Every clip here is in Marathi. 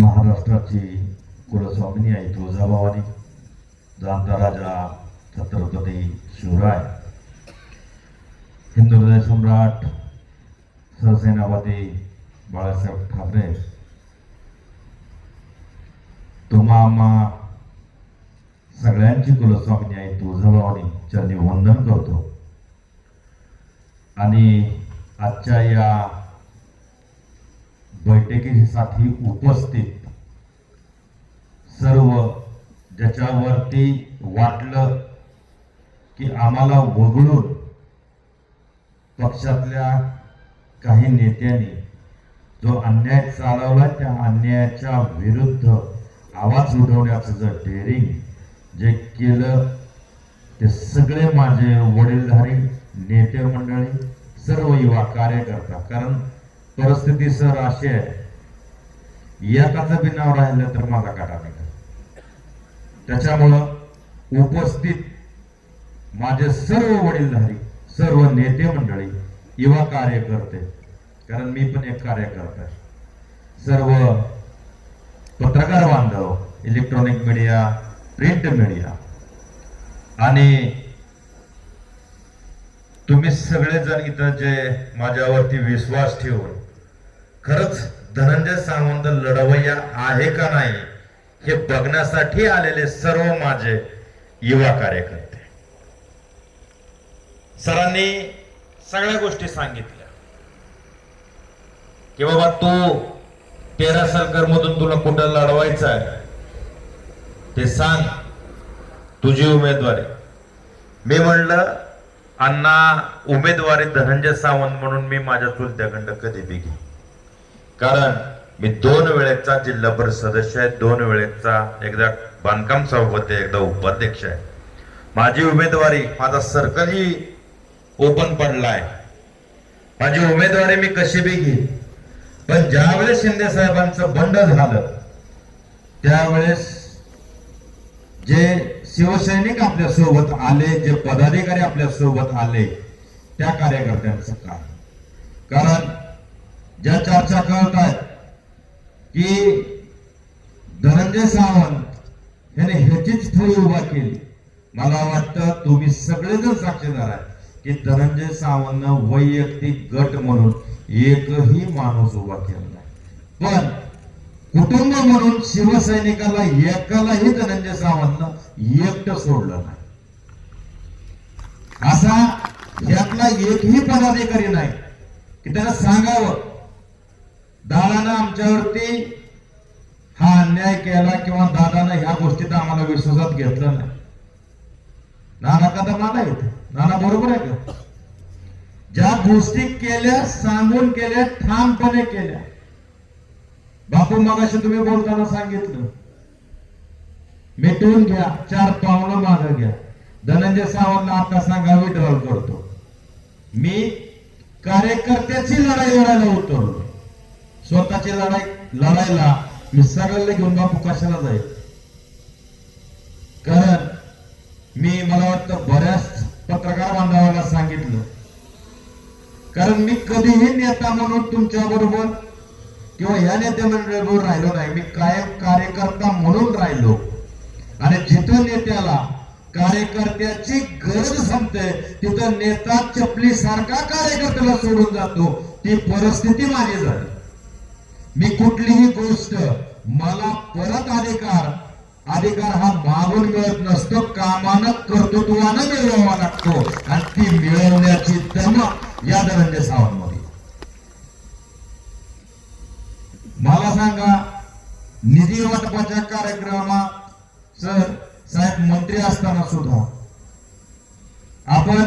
महाराष्ट्राची कुलस्वामिनी आहे तुळजाभवानी जाणता राजा छत्रपती शिवराय. हिंदू हृदय सम्राट सरसेनापती बाळासाहेब ठाकरे. तुम्हा आम्हा सगळ्यांची कुलस्वामिनी आहे तुळजाभवानी चरणी वंदन करतो. आणि आजच्या या बैठकीसाठी उपस्थित. सर्व ज्याच्यावरती वाटलं की आम्हाला वगळून पक्षातल्या काही नेत्यांनी जो अन्याय चालवला त्या अन्यायाच्या विरुद्ध आवाज उठवण्याचं जर डेअरिंग जे केलं ते सगळे माझे वडीलधारी नेते मंडळी सर्व युवा कार्यकर्ता. कारण परिस्थिती सर अशी आहे. एकाचं बी नाव राहिलं तर माझा काटा निघाल. त्याच्यामुळं उपस्थित माझे सर्व वडीलधारी सर्व नेते मंडळी युवा कार्यकर्ते कारण मी पण एक कार्यकर्ता सर्व पत्रकार बांधव इलेक्ट्रॉनिक मीडिया प्रिंट मीडिया आणि तुम्ही सगळेजण इथं जे माझ्यावरती विश्वास ठेवून खरंच धनंजय सावंत लढवय्या आहे का नाही हे बघण्यासाठी आलेले सर्व माझे युवा कार्यकर्ते. सरांनी सगळ्या गोष्टी सांगितल्या. की बाबा तू तेरा सरकार मधून तुला कुठं लढवायचं आहे ते सांग. तुझी उमेदवारी. मी म्हणलं अण्णा उमेदवारी धनंजय सावंत म्हणून मी माझ्या चुलत्याखंड कधी बी कारण मी दोन वेळेचा जिल्हा परिषद सदस्य आहे दोन वेळेचा एकदा बांधकाम सभापती एकदा उपाध्यक्ष आहे. माझी उमेदवारी माझा सर्कलही ओपन पडला आहे. माझी उमेदवारी मी कशी बी घेईन. पण ज्यावेळेस शिंदे साहेबांचं बंड झालं त्यावेळेस जे शिवसैनिक आपल्यासोबत आले जे पदाधिकारी आपल्यासोबत आले त्या कार्यकर्त्यांचं काम. कारण ज्या चर्चा कळत आहेत की धनंजय सावंत याने ह्याचीच थोडी उभा केली. मला वाटतं तुम्ही सगळेजण साक्षीदार आहे की धनंजय सावंतनं वैयक्तिक गट म्हणून एकही माणूस उभा केला नाही. पण कुटुंब म्हणून शिवसैनिकाला एकालाही धनंजय सावंतनं एकटं सोडलं नाही. असा यातला एकही पदाधिकारी नाही की त्याला सांगावं दादानं आमच्यावरती हा अन्याय केला किंवा दादानं ह्या गोष्टीत आम्हाला विश्वासात घेतलं नाही. नाना कदा नाना येते नाना बरोबर आहे का? ज्या गोष्टी केल्या सांगून केल्या ठामपणे केल्या. बापू मगाशी तुम्ही बोलताना सांगितलं. मिटवून घ्या चार पावलं माग घ्या. धनंजय सावंतला आता सांगा विड्रॉल करतो. मी कार्यकर्त्याची लढाई लढायला उतरलो स्वतःची लढाई लढायला मी सगळ्याला घेऊन बापू कशाला जाईल? कारण मी मला वाटतं बऱ्याच पत्रकार बांधवाला सांगितलं. कारण मी कधीही नेता म्हणून तुमच्या बरोबर किंवा या नेते मंडळीबरोबर राहिलो नाही. मी कायम कार्यकर्ता म्हणून राहिलो. आणि जिथं नेत्याला कार्यकर्त्याची गरज संपते तिथं नेता चपली सारखा कार्यकर्त्याला सोडून जातो. ती परिस्थिती माझी झाली मी कुठलीही गोष्ट मला परत अधिकार अधिकार हा मागून मिळत नसतो कामानं कर्तृत्वानं मिळवावा लागतो आणि ती मिळवण्याची दम या धनंजय सावंतमध्ये. मला सांगा निधी वाटपाच्या कार्यक्रमात सर साहेब मंत्री असताना सुद्धा आपण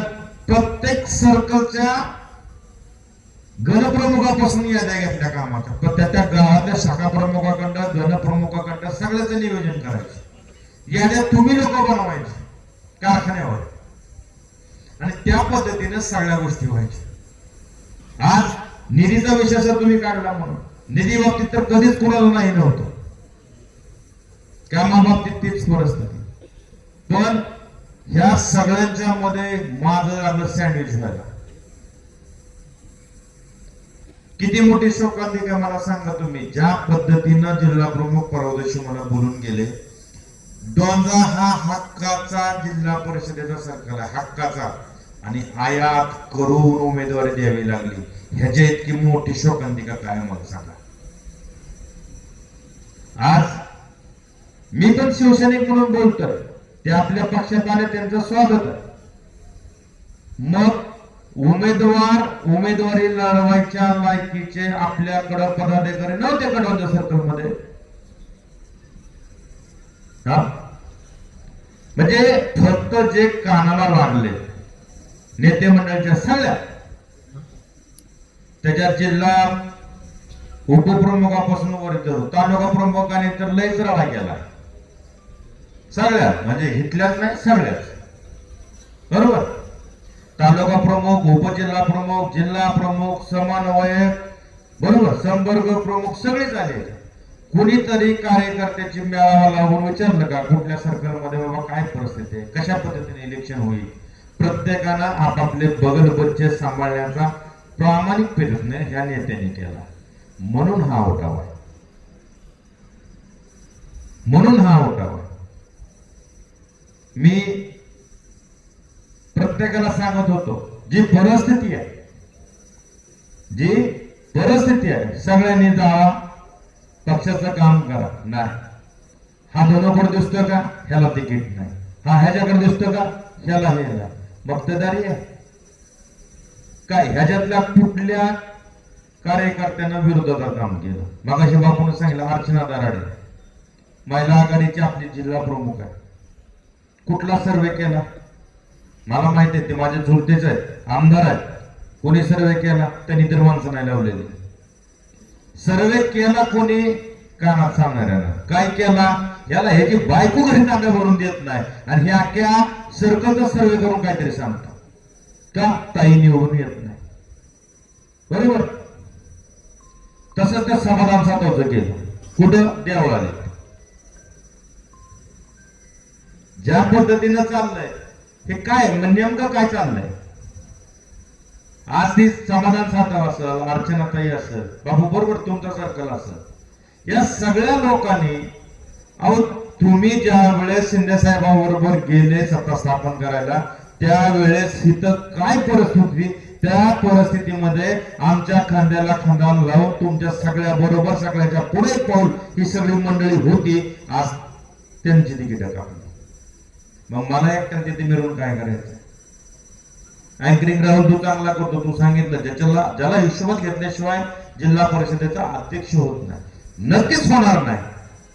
प्रत्येक सर्कलच्या गणप्रमुखापासून याद्या घेतल्या कामाच्या. पण त्या त्या गावातल्या शाखा प्रमुखाकडं गणप्रमुखाकडं सगळ्याचं नियोजन करायचं. याद्या तुम्ही लोक बनवायचे कारखान्यावर. आणि त्या पद्धतीने सगळ्या गोष्टी व्हायच्या. आज निधीचा विषय जर तुम्ही काढला म्हणून. निधी बाबतीत तर कधीच कुणाला नाही नव्हतं. कामाबाबतीत तीच परिस्थिती. पण ह्या सगळ्यांच्या मध्ये माझं आलं सँडविच झाला. किती मोठी शोकांतिका मला सांगा तुम्ही? ज्या पद्धतीनं जिल्हा प्रमुख परवा मला बोलून गेले डोंजा हा हक्काचा जिल्हा परिषदेचा सरकार आहे हक्काचा. आणि आयात करून उमेदवारी द्यावी लागली. ह्याच्या इतकी मोठी शोकांतिका काय मला सांगा. आज मी पण शिवसैनिक म्हणून बोलतोय. ते आपल्या पक्षात आले त्यांचं स्वागत आहे. मग उमेदवार उमेदवारी लढवायच्या लायकीचे आपल्याकडं पदाधिकारी नव्हते कडवच्या सर्कलमध्ये म्हणजे फक्त जे कानाला लागले नेते मंडळाच्या सगळ्या त्याच्यात जिल्हा उपप्रमुखापासून वर धरू तालुका प्रमुखाने तर लयच राडा केला. सगळ्या म्हणजे इथल्याच नाही सगळ्याच. बरोबर? तालुका प्रमुख उपजिल्हा प्रमुख जिल्हा प्रमुख समन्वयक बरोबर संपर्क प्रमुख सगळेच झाले. कुणीतरी कार्यकर्त्याची मेळावा लावून विचारलं का कुठल्या सरकारमध्ये बाबा काय परिस्थिती आहे? कशा पद्धतीने इलेक्शन होईल? प्रत्येकानं आपापले बगल बच्चे सांभाळण्याचा प्रामाणिक प्रयत्न ह्या नेत्याने केला. म्हणून हा उठाव आहे. म्हणून हा उठाव आहे. मी प्रत्येकाला सांगत होतो जी परिस्थिती आहे जी परिस्थिती आहे सगळ्यांनी जावा पक्षाचं काम करा. नाही. हा दोनोकडे दिसतोय का? ह्याला तिकीट नाही. हा ह्याच्याकडे दिसतो का? ह्याला ह्याला नाही. आहे. काय ह्याच्यातल्या कुठल्या कार्यकर्त्यानं विरोधाचं काम केलं? मगाशी बापून सांगितलं अर्चना दराडे. महिला आघाडीची आपली जिल्हा प्रमुख आहे. कुठला सर्वे केला? मला माहिती आहे ते माझ्या झुलतेच आहे आमदार आहेत. कोणी सर्वे केला त्यांनी तर माणसं नाही लावलेली. सर्वे केला कोणी कानात सांगणाऱ्यानं काय केला? याला ह्याची बायको घरी तांब्या भरून देत नाही. आणि ह्या क्या सर्कलचा सर्वे करून काहीतरी सांगतात का? ताई निवडून येत नाही. बरोबर? तसंच त्या समाधान सातवचं केलं. कुठं? देवळाले ज्या पद्धतीनं चाललंय हे काय म्हणजे नेमकं काय चाललंय? आज ती समाधान सातव असेल अर्चनाताई असेल बाबू बरोबर तुमचं सर्कल असल. या सगळ्या लोकांनी अहो तुम्ही ज्या वेळेस शिंदे साहेबांबरोबर गेले सत्ता स्थापन करायला त्यावेळेस इथं काय परिस्थिती त्या परिस्थितीमध्ये आमच्या खांद्याला खांदा लावून तुमच्या सगळ्या बरोबर सगळ्याच्या पुढे पाऊल ही सगळी मंडळी होती. आज त्यांची तिकीट कापली. मग मला एकट्या तिथे मिळून काय करायचं? अँकरिंग राहुल तू चांगला करतो तू सांगितलं. ज्याच्याला ज्याला हिशोबात घेतल्याशिवाय जिल्हा परिषदेचा अध्यक्ष होत नाही. नक्कीच होणार नाही.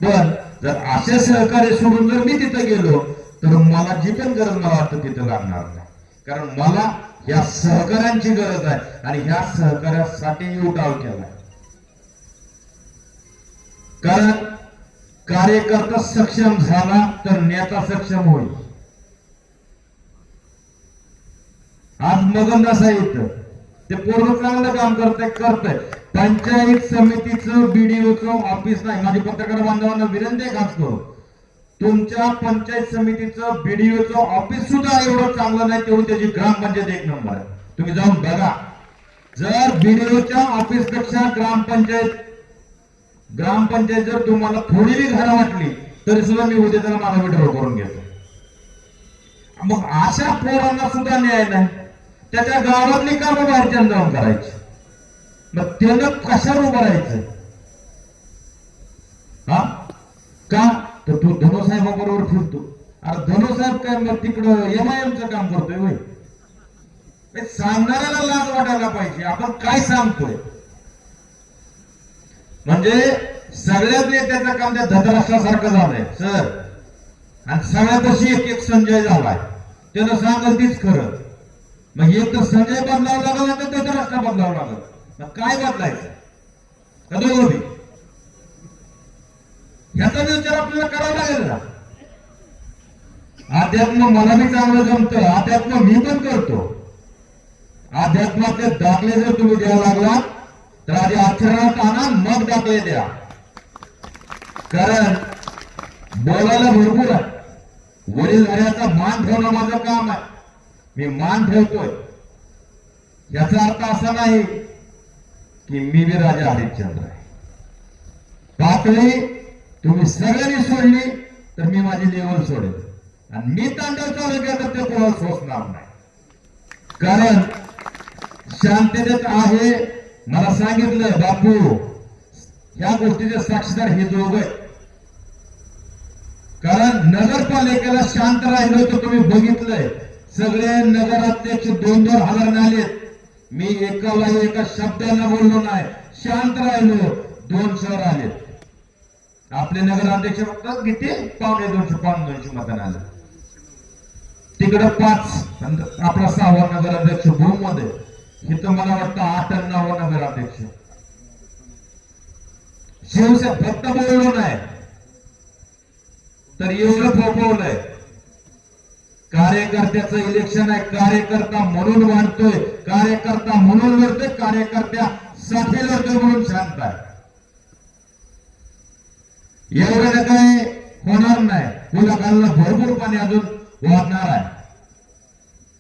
पण जर असे सहकार्य सोडून जर मी तिथं गेलो तर मला जी पण गरज मला वाटतं तिथं लागणार नाही. कारण मला या सहकार्यांची गरज आहे आणि ह्या सहकार्यासाठी उठाव केलाय. कारण कार्यकर्ता सक्षम झाला तर नेता सक्षम होईल. आज मगंदा साहित्य ते पूर्ण चांगलं काम करतंय करतंय. पंचायत समितीचं बीडीओचं ऑफिस नाही. माझी पत्रकार बांधवांना विनंती आहे खास करून. तुमच्या पंचायत समितीचं बीडीओचं ऑफिस सुद्धा एवढं चांगलं नाही तेवढं त्याची ग्रामपंचायत एक नंबर आहे. तुम्ही जाऊन बघा. जर बीडीओच्या ऑफिसपेक्षा ग्रामपंचायत ग्रामपंचायत जर तुम्हाला थोडी बी घरं वाटली तरी सुद्धा मी उद्या त्याला माझा विड्रॉ करून घेतो. मग अशा पोरांना सुद्धा न्याय नाही. त्याच्या गावातली कामं बाहेरच्या जाऊन करायची. मग त्यानं कशावर उभं राहायचं? हा? का? तर तू धनुसाहेबाबरोबर फिरतो. अरे धनुसाहेब काय मग तिकडं एम आय एमचं काम करतोय होय? सांगणाऱ्याला लाज वाटायला पाहिजे. आपण काय सांगतोय? म्हणजे सगळ्यात नेत्याचं काम त्या धतराष्ट्रासारखं झालंय सर. आणि सगळ्यापाशी एक एक संजय झालाय. त्यानं सांगल तीच खरं. मग एक तर संजय बदलावं लागल तर धतराष्ट्र बदलावं लागल. मग काय बदलायचं? का दोघं याचा विचार आपल्याला करावा लागेल ना? अध्यात्म मला बी चांगलं जमतं. अध्यात्म मी पण करतो. अध्यात्माचे दाखले जर तुम्ही द्यायला लागला तर आधी आचरणात काना मग दाखले द्या. कारण बोलायला भरपूर आहे. वडील घराचा मान ठेवणं माझं काम आहे. मी मान ठेवतोय. याचा अर्थ असा नाही की मी बी राजा हरिश्चंद्र आहे. पातळी तुम्ही सगळ्यांनी सोडली तर मी माझी लेवल सोडेल. आणि मी तांडव चालू केलं तर ते कोणाला सोसणार नाही. कारण शांततेत आहे मला सांगितलं बापू या गोष्टीचे साक्षीदार हे दोघ कारण नगरपालिकेला शांत राहिलो तर तुम्ही बघितलंय सगळे नगराध्यक्ष दोन दोन हजार आलेत मी एकाला एका शब्दाला बोललो नाही शांत राहिलो दोन शहर आलेत आपले नगराध्यक्ष फक्त किती? पावणे दोनशे पावणे दोनशे मतदान आले. तिकडं पाच आपला सहावा नगराध्यक्ष भूममध्ये इथं मला वाटतं आठ आणि नववा नगराध्यक्ष शिवसेना फक्त बोललो नाही. तर एवढं फोपवलंय. कार्यकर्त्याचं इलेक्शन आहे. कार्यकर्ता म्हणून वाढतोय. कार्यकर्ता म्हणून लढतोय. कार्यकर्त्या साठी लढतोय म्हणून शांत आहे एवढं काय होणार नाही. मुलाखाला भरपूर पाणी अजून वाढणार आहे.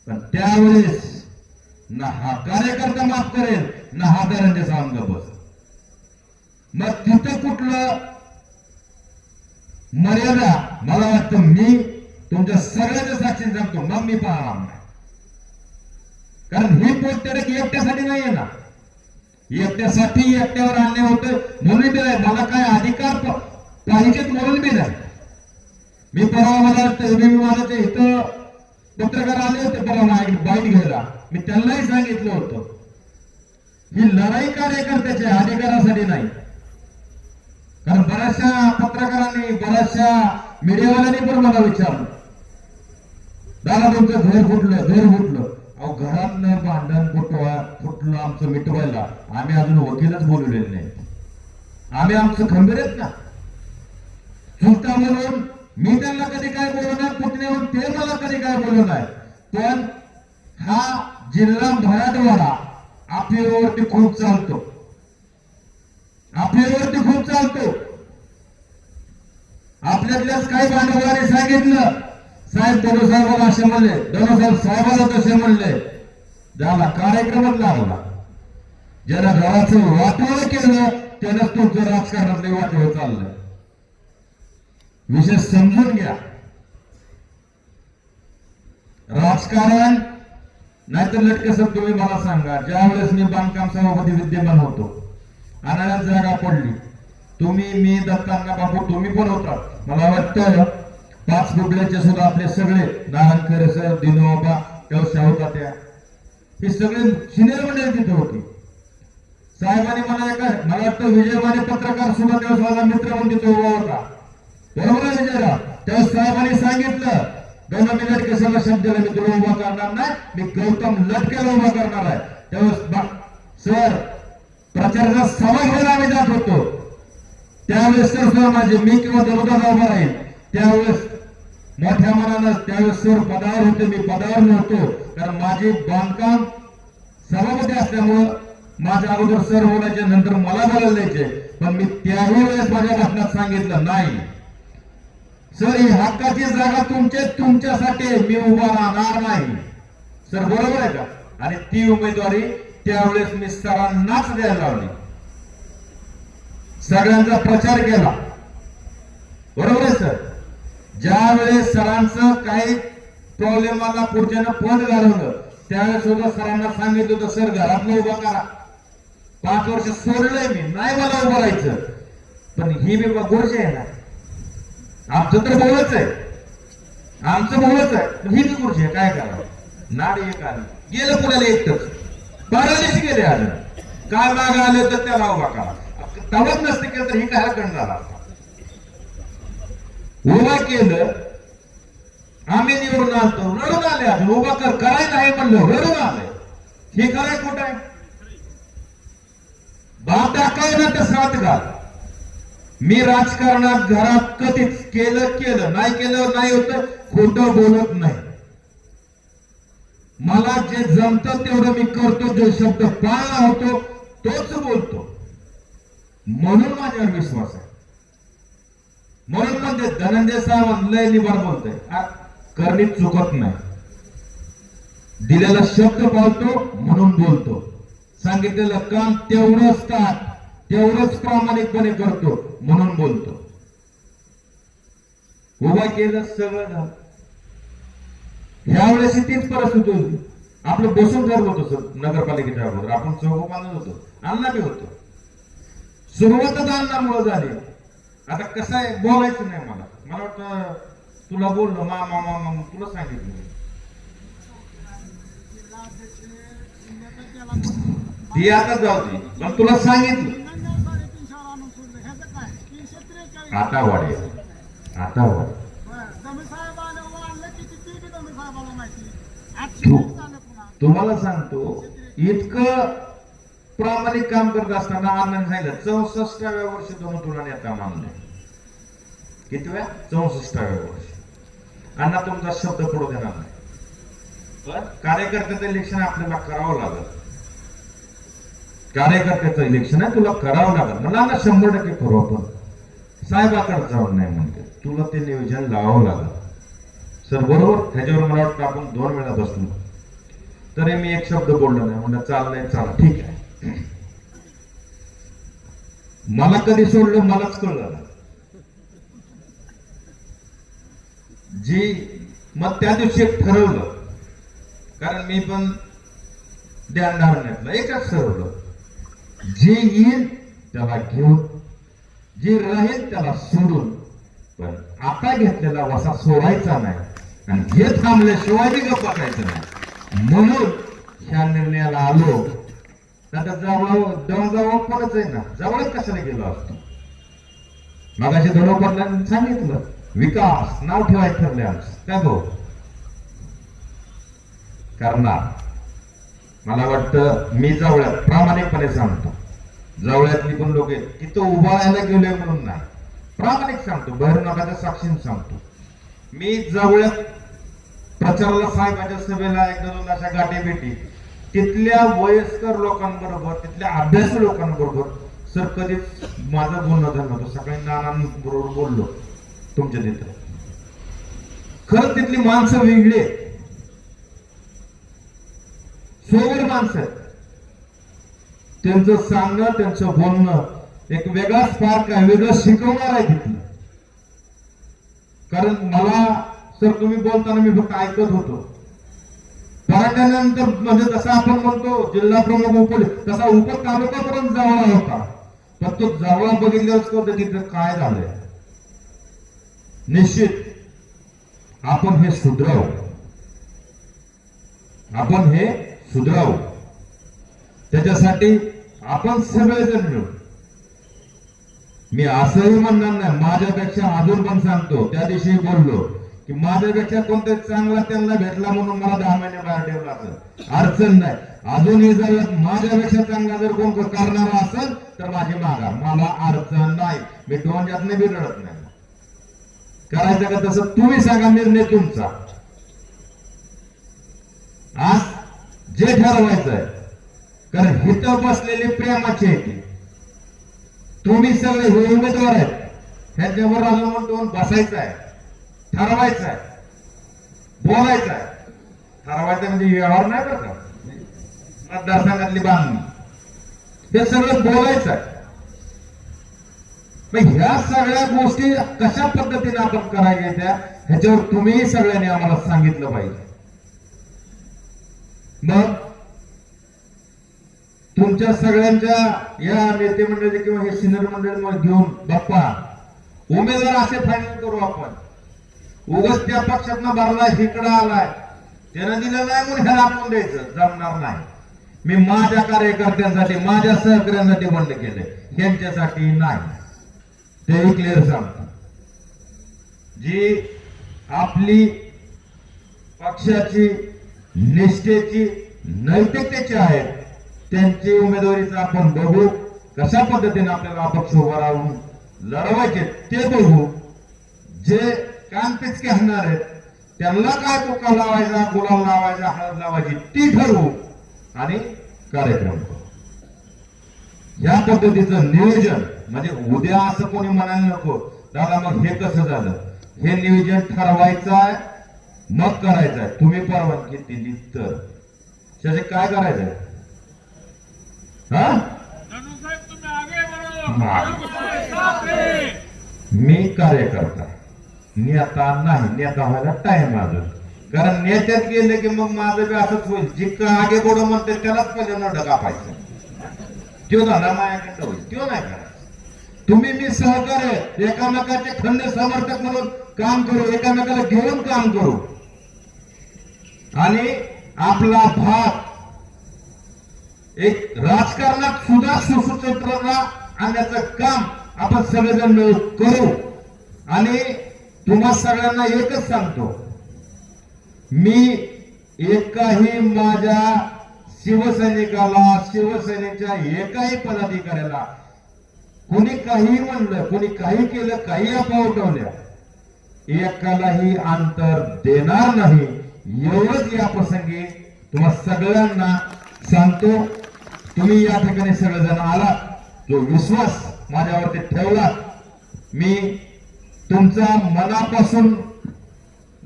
पण त्यावेळेस ना हा कार्यकर्ता माफ करेल ना हा दरंजे सांग बस. मग तिथं कुठलं मर्यादा? मला वाटतं मी तुमच्या सगळ्याच्या साक्षीने सांगतो मग मी पाहणार नाही. कारण ही पोटतेडक एकट्यासाठी नाहीये ना. एकट्यासाठी एकट्यावर आणले होते म्हणून मी नाही. मला काय अधिकार पाहिजेत म्हणून मी नाही. मी परवा मला वाटतं मी माझं ते इथं पत्रकार आले होते परवा माझ्याकडे बाईट घ्यायला. मी त्यांनाही सांगितलं होतं. ही लढाई कार्यकर्त्याच्या अधिकारासाठी नाही. कारण बऱ्याचशा पत्रकारांनी बऱ्याचशा मीडियावाल्यांनी पण मला विचारलं. दादा तुमचं घर फुटलं घर फुटलं. अहो घरातलं भांडण फुटवा फुटलं आमचं मिटवायला आम्ही अजून वकीलच बोलवलेले नाही आम्ही आमचं खंबीर आहेत ना. चुलता म्हणून मी त्यांना कधी काय बोलवणार पुतणे ते मला कधी काय बोलवणार. पण हा जिल्हा मराठवाडा आपल्यावरती खूप चालतो. आपल्यावरती खूप चालतो. आपल्यातल्याच काही बांधवाने सांगितलं साहेब दोनो साहेबाला असे म्हणले साहेब साहेबाला तसे म्हणले ज्याला कार्यक्रमच लागला ज्याला घराचं वाटोळ केलं त्यानंच तुमचं राजकारणातले वाटोळ चाललंय. विशेष समजून घ्या. राजकारण नाहीतर लटकसं तुम्ही मला सांगा. ज्या वेळेस मी बांधकाम सभापती विद्यमान होतो अनायात जागा पडली. तुम्ही मी दत्तांना बापू तुम्ही पण होता. मला वाटतं पाच बुबल्याचे सुद्धा आपले सगळे नारायणकर सर दिनोबा तेव्हा होता त्या हे सगळे सिनियर मंडळी तिथे होती. साहेबांनी मला एका मला वाटतं विजयवाणी पत्रकार सुद्धा तेव्हा माझा मित्र म्हणून तिथे उभा होता. बरोबर आहे विजयराव? तेव्हा साहेबांनी सांगितलं गौतम मी लटकेसाला मी तुला उभा करणार नाही मी गौतम लटकेला उभा करणार आहे. त्यावेळेस सर प्रचाराचा सभा घ्यायला आम्ही जात होतो. त्यावेळेस सर सर माझे मी किंवा दरोदा उभा राहील. त्यावेळेस मोठ्या मनानं त्यावेळेस सर पदावर होते मी पदावर नव्हतो. कारण माझे बांधकाम सभापती असल्यामुळं माझ्या अगोदर सर बोलायचे नंतर मला बोलायला द्यायचे. पण मी त्याही वेळेस माझ्या भाषणात सांगितलं नाही. सर ही हक्काची जागा तुमच्या तुमच्यासाठी मी उभा राहणार नाही. सर बरोबर आहे का? आणि ती उमेदवारी त्यावेळेस मी सरांनाच द्यायला लावली. सगळ्यांचा प्रचार केला. बरोबर आहे सर? ज्या वेळेस सरांचं काही प्रॉब्लेम मला पुढच्यानं पद घालवलं त्यावेळेस सुद्धा सरांना सांगितलं होतं सर घरातलं उभा करा. पाच वर्ष सोडलंय मी नाही मला उभं राहायचं. पण ही मी गोष्ट आहे ना आमचं तर बोलच आहे. आमचं बोलच आहे. हीच ही आहे. काय करावं? नाड एक आली. गेलं कुणाला एकटंच? बाराशे गेले आलं काय माग आलं तर त्याला उभा करा तवच नसते केलं तर हे काय गण झाला? उभा केलं. आम्ही निवडून आणतो. रडून आले आज. उभा कर. करायचं आहे म्हणलं. रडून आले. हे कराय कुठं आहे? बाप टाकाय तर साथ घाल. मी राजकारणात घरात कधीच केलं केलं नाही केलं नाही होत खोट बोलत नाही. मला जे जमतं तेवढं मी करतो जो शब्द पाळला होतो तोच बोलतो. म्हणून माझ्यावर विश्वास आहे. म्हणून म्हणते धनंजय सावंत लय निवार बोलतोय. करणे करणीत चुकत नाही. दिलेला शब्द पाळतो म्हणून बोलतो. सांगितलेलं काम तेवढंच का? तेवढंच प्रामाणिकपणे करतो म्हणून बोलतो. उभा केलं सगळं झालं. ह्या वेळेस तीच परिस्थिती होती. आपलं बसून ठरलं होतं सर नगरपालिकेच्या अगोदर. आपण चौक बांधत होतो. अण्णा बी होतो. सुरुवातच अण्णामुळे झाली. आता कसं आहे बोलायचं नाही मला. मला वाटतं तुला बोललो मा मा मा मा तुला सांगितलं ती आता जाऊ दे. पण तुला सांगितलं. आता वाढे आता वाढे. तुम्हाला सांगतो इतकं प्रामाणिक काम करत असताना आनंद झालं. चौसष्टाव्या वर्षी दोन तुला नेता मानले. किती वेळा चौसष्टाव्या वर्षी. अण्णा तुमचा शब्द पुढे देणार नाही. पण कार्यकर्त्याचं इलेक्शन आपल्याला करावं लागल. कार्यकर्त्याचं इलेक्शन आहे तुला करावं लागल. मला ना शंभर टक्के करू आपण. साहेबाकडे जाऊन नाही म्हणते. तुला ते नियोजन लावावं लागल. सर बरोबर? ह्याच्यावर मला वाटतं आपण दोन वेळा बसलो. तरी मी एक शब्द बोललो नाही. म्हणलं चाललंय चाल. ठीक आहे. मला कधी सोडलं मलाच कळलं जी मग त्या दिवशी ठरवलं. कारण मी पण ध्यान धारण्यातलं एकच ठरवलं. जे येईल त्याला घेऊन जे राहील त्याला सोडून. पण आता घेतलेला वसा सोडायचा नाही. आणि हे थांबल्याशिवाय बी गप्पा करायचं नाही. म्हणून ह्या निर्णयाला आलो. आता जवळ जवळ जवळ आहे ना? जवळच कशाला गेलो असतो? मगाशी धडोपडला सांगितलं विकास नाव ठेवायचं ठरले आमचं. काय भाऊ करणार. मला वाटतं मी जवळ प्रामाणिकपणे सांगतो. जवळ्यातली पण लोक आहेत. की उभा राहायला गेलोय म्हणून नाही. प्रामाणिक सांगतो बहिर्नकाच्या साक्षीने सांगतो. मी जवळ्यात प्रचाराला साहेबाच्या सभेला एकदा दोन अशा गाठी भेटी. तिथल्या वयस्कर लोकांबरोबर तिथल्या अभ्यास लोकांबरोबर सर कधीच माझं बोलणं झालं नव्हतं. सकाळी नानांबरोबर बोललो तुमच्या तिथं. खरं तिथली माणसं वेगळी आहेत. सोबर माणसं आहेत. त्यांचं सांगणं त्यांचं बोलणं एक वेगळाच पार्क आहे वेगळं शिकवणार आहे तिथे कारण मला सर तुम्ही बोलताना मी फक्त ऐकत होतो. पराठ्यानंतर म्हणजे जसं आपण म्हणतो जिल्हा प्रमुख उप तसा उप तालुकापर्यंत होता पण तो जवळ बघितल्यावर तिथे काय झालंय? निश्चित आपण हे सुधराव. आपण हे सुधराव. त्याच्यासाठी आपण सगळेजण मिळू मी असंही म्हणणार नाही माझ्यापेक्षा अजून पण सांगतो त्या दिवशी बोललो की माझ्यापेक्षा कोणतरी चांगला त्यांना भेटला म्हणून मला दहा महिने बाहेर ठेवला असेल अडचण नाही. अजूनही जर माझ्यापेक्षा चांगला जर कोण करणारा असेल तर माझी मागा मला अडचण नाही. मी डोंजातनं नाही रडत नाही. करायचं का तसं तुम्ही सांगा निर्णय तुमचा. आज जे ठरवायचं आहे कारण हिथं बसलेले प्रेमाचे आहे तुम्ही सगळे हे उमेदवार आहेत. ह्याच्यावर अजून दोन बसायचं आहे ठरवायचं आहे बोलायचं आहे ठरवायचं म्हणजे व्यवहार नाही बरं का? मतदारसंघातली बांधणी. हे सगळं बोलायचं आहे मग ह्या सगळ्या गोष्टी कशा पद्धतीने आपण करायच्या त्या? ह्याच्यावर तुम्ही सगळ्यांनी आम्हाला सांगितलं पाहिजे. मग तुमच्या सगळ्यांच्या या नेते मंडळी किंवा हे सिनियर मंडळी घेऊन बाप्पा उमेदवार असे फायनल करू आपण. उगस त्या पक्षात भरला इकडं आलाय. त्यानं दिलं नाही म्हणून ह्याला आपण द्यायचं. जमणार नाही. मी माझ्या कार्यकर्त्यांसाठी माझ्या सहकार्यांसाठी बंद केलंय. यांच्यासाठी नाही. ते क्लिअर सांगतो जी आपली पक्षाची निष्ठेची नैतिकतेची आहेत त्यांची उमेदवारीचा आपण बघू कशा पद्धतीने आपल्याला अपक्ष उभा राहून लढवायचे ते बघू. जे कान पिचके हाणणार आहेत त्यांना काय तुका लावायचा गुलाम लावायचा हळद लावायची ती ठरवू आणि कार्यक्रम करू. या पद्धतीचं नियोजन म्हणजे उद्या असं कोणी म्हणायला नको दादा मग हे कसं झालं? हे नियोजन ठरवायचं आहे मग करायचं आहे. तुम्ही परवानगी दिली तर. त्याचे काय करायचंय हा ननू साहेब तुम्ही आगे बढ़ो हाँ। हमारे साथ है मी कार्यकर्ता. नेता नाही नेता व्हायला टाइम माझं कारण नेत्यात गेले की मग माझं बी असंच होईल. जितकं आगे गोड म्हणते त्यालाच पहिले नड कापायचं. त्यो झाला माझ्याकडे होईल. त्यो नाही करा तुम्ही मी सहकार्य एकामेकाचे खंड समर्थक म्हणून काम करू. एकामेकाला घेऊन काम करू. आणि आपला भाग एक राजकारणात सुद्धा सुसूत्रता आणण्याचं काम आपण सगळेजण मिळून करू. आणि तुम्हा सगळ्यांना एकच सांगतो. मी एकाही माझ्या शिवसैनिकाला शिवसेनेच्या एकाही पदाधिकाऱ्याला कोणी काही म्हणलं कोणी काही केलं काही अफवा उठवल्या एकालाही अंतर देणार नाही. एवढंच या प्रसंगी तुम्हा सगळ्यांना सांगतो. तुम्ही या ठिकाणी सगळेजण आला जो विश्वास माझ्यावरती ठेवला मी तुमचा मनापासून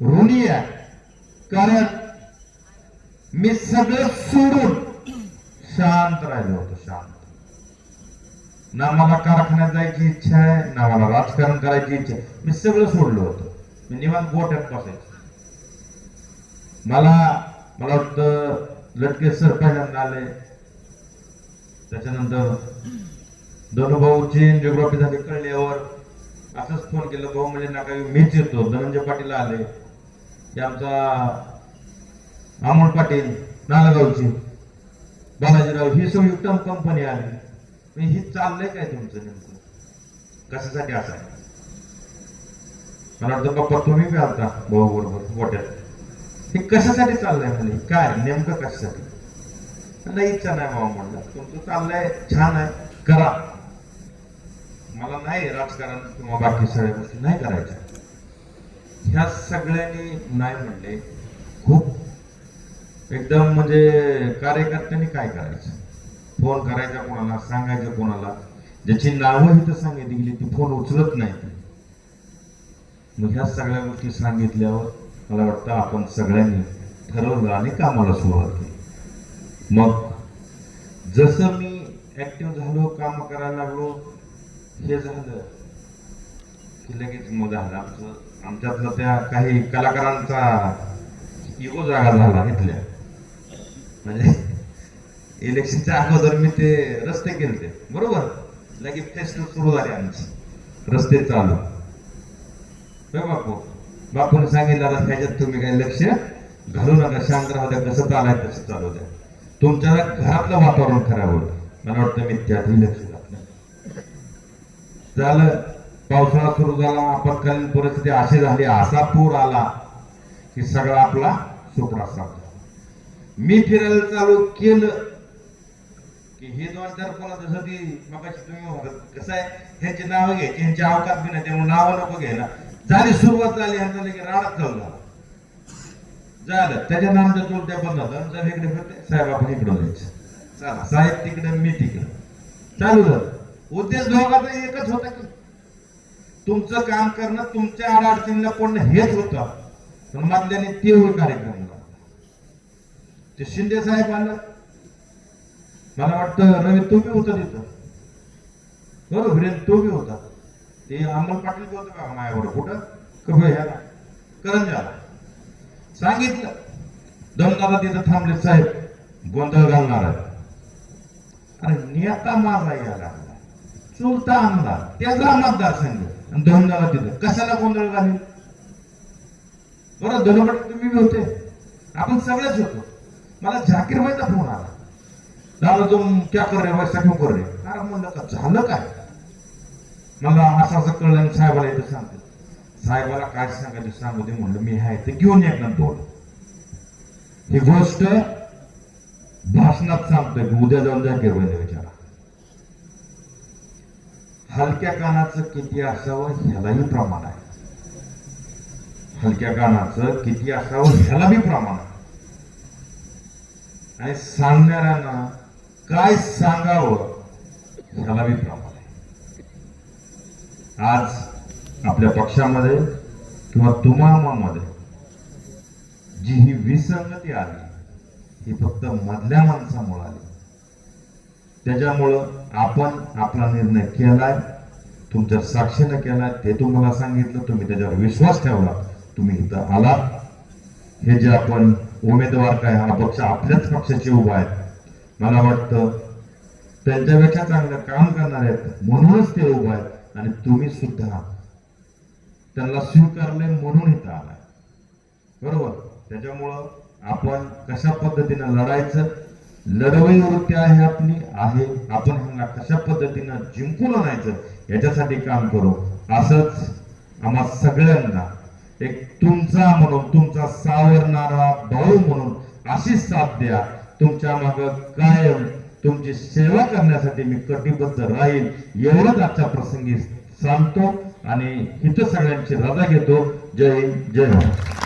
ऋणी आहे. कारण मी सगळं सोडून शांत राहिलो होतो शांत. ना मला कारखान्यात जायची इच्छा आहे ना मला राजकारण करायची इच्छा आहे. मी सगळं सोडलो होतो. मी निवांत गोट्यात बसायचो. मला मला वाटतं लटके सर पहिल्यांदा आले. त्याच्यानंतर धनुभाऊ भाऊची जिओग्राफी झाली कळल्यावर असंच फोन केलं भाऊ म्हणजे ना काही मीच येतो. धनंजय पाटील आले. ते आमचा अमोल पाटील नालागावची. बालाजीराव ही सगळी उत्तम कंपनी आली म्हणजे ही चाललंय काय तुमचं नेमकं? कशासाठी असं आहे? मला वाटतं बाप्पा तुम्ही बी आलता भाऊ बरोबर गोट्यात हे कशासाठी चाललंय म्हणजे काय? नेमकं कशासाठी? नाही इच्छा नाही बाबा म्हणलं. तुमचं चाललंय छान आहे करा. मला नाही राजकारण किंवा बाकी सगळ्या गोष्टी नाही करायच्या. ह्या सगळ्यांनी नाही म्हणले. खूप. एकदम म्हणजे कार्यकर्त्यांनी काय करायचं? फोन करायचा कोणाला सांगायचं कोणाला. ज्याची नावं इथं सांगितली गेली ती फोन उचलत नाही. मग ह्या सगळ्या गोष्टी सांगितल्यावर मला वाटतं आपण सगळ्यांनी ठरवलं आणि कामाला सुरुवात केली. मग जसं मी ऍक्टिव्ह झालो काम करायला लागलो हे झालं की लगेच मग झालं आमचं आमच्यातलं त्या काही कलाकारांचा इगो जागा झाला इथल्या. म्हणजे इलेक्शनच्या अगोदर मी ते रस्ते केले बरोबर? लगेच फेस्टिवल सुरू झाले आमचे. रस्ते चालू. काय बापू बापूने सांगितलं आता ह्याच्यात तुम्ही काही लक्ष घालू नका. शांत राहू द्या. कसं चालाय तसं चालू द्या. तुमच्या घरातलं वातावरण खराब होत. मला वाटतं मी त्यातही लक्ष घातलं झालं. पावसाळा सुरू झाला. आपत्कालीन परिस्थिती अशी झाली असा पूर आला की सगळा आपला सुपडा सापला मी फिरायला चालू केलं की हे दोन चार कोणा जसं ती मगाशी तुम्ही कसं आहे ह्यांची नावं घ्यायची ह्यांची अवकात बी नाही त्यामुळे नावं नको घ्यायला. झाली सुरुवात झाली ह्यांचा लगे राडा चालू झाला. झालं. त्याच्या नामच्या चोरट्या बंद होता. आमचा इकडे फिरते साहेब आपण इकडं जायचं. चला. साहेब तिकडे मी तिकडे. चालू झालं. उद्देश दोघांचा एकच होता की तुमचं काम करणं तुमच्या अडचणीला पडणं हेच होतं. पण मधल्याने ते होय कार्यक्रम. ते शिंदे साहेब आलं. मला वाटतं रवी तो बी होता तिथं. बरोबर तो बी होता. ते अमोल पाटील होतं का? माझ्याबरोबर कुठं? ह्याला करंजाला सांगितलं. दमदादा तिथं थांबले साहेब. गोंधळ घालणार आहे अरे नेता माझा यायला लागला. चुलता आमदार. त्याचा मतदारसंघ. आणि दमदादा तिथं कशाला गोंधळ घालेल बरं धनुपट तुम्ही बी होते. आपण सगळेच होतो. मला झाकीर भाईचा फोन आला. दादा तुम क्या कर रे वैसा हो? क्यों कर रे हो? अरे म्हणलं का झालं काय? मला असं असं कळलं आणि साहेबाला इथं सांगते साहेबाला काय सांगायचं सांगू दे म्हणलं मी आहे ते घेऊन येत ना तोड ही गोष्ट भाषणात सांगतोय उद्या जाऊन द्या भाईला विचारा. हलक्या कानाचं किती असावं ह्यालाही प्रमाण आहे. हलक्या कानाचं किती असावं ह्याला बी प्रमाण आहे. आणि सांगणाऱ्यांना काय सांगावं ह्याला बी प्रमाण आहे. आज आपल्या पक्षामध्ये किंवा तुमामामध्ये जी ही विसंगती आली ही फक्त मधल्या माणसामुळे आली. त्याच्यामुळं आपण आपला निर्णय केलाय तुमच्या साक्षीनं केलाय ते तुम्हाला सांगितलं तुम्ही त्याच्यावर विश्वास ठेवला तुम्ही इथं आला हे जे आपण उमेदवार काय हा पक्ष आपल्याच पक्षाचे उभा आहेत मला वाटतं त्यांच्यापेक्षा चांगलं काम करणार आहेत म्हणूनच ते उभा आहेत. आणि तुम्ही सुद्धा त्यांना स्वीकारले म्हणून इथं आलाय. बरोबर? त्याच्यामुळं आपण कशा पद्धतीनं लढायचं? लढवई वृत्ती आहे आपली आहे. आपण ह्यांना कशा पद्धतीनं जिंकून आणायचं? याच्यासाठी काम करू. असंच आम्हा सगळ्यांना एक तुमचा म्हणून तुमचा सावरणारा भाऊ म्हणून अशी साथ द्या. तुमच्या माग कायम तुमची सेवा करण्यासाठी मी कटिबद्ध राहील. एवढंच आजच्या प्रसंगी सांगतो. आणि इथं सगळ्यांची रजा घेतो. जय हिंद जय भारत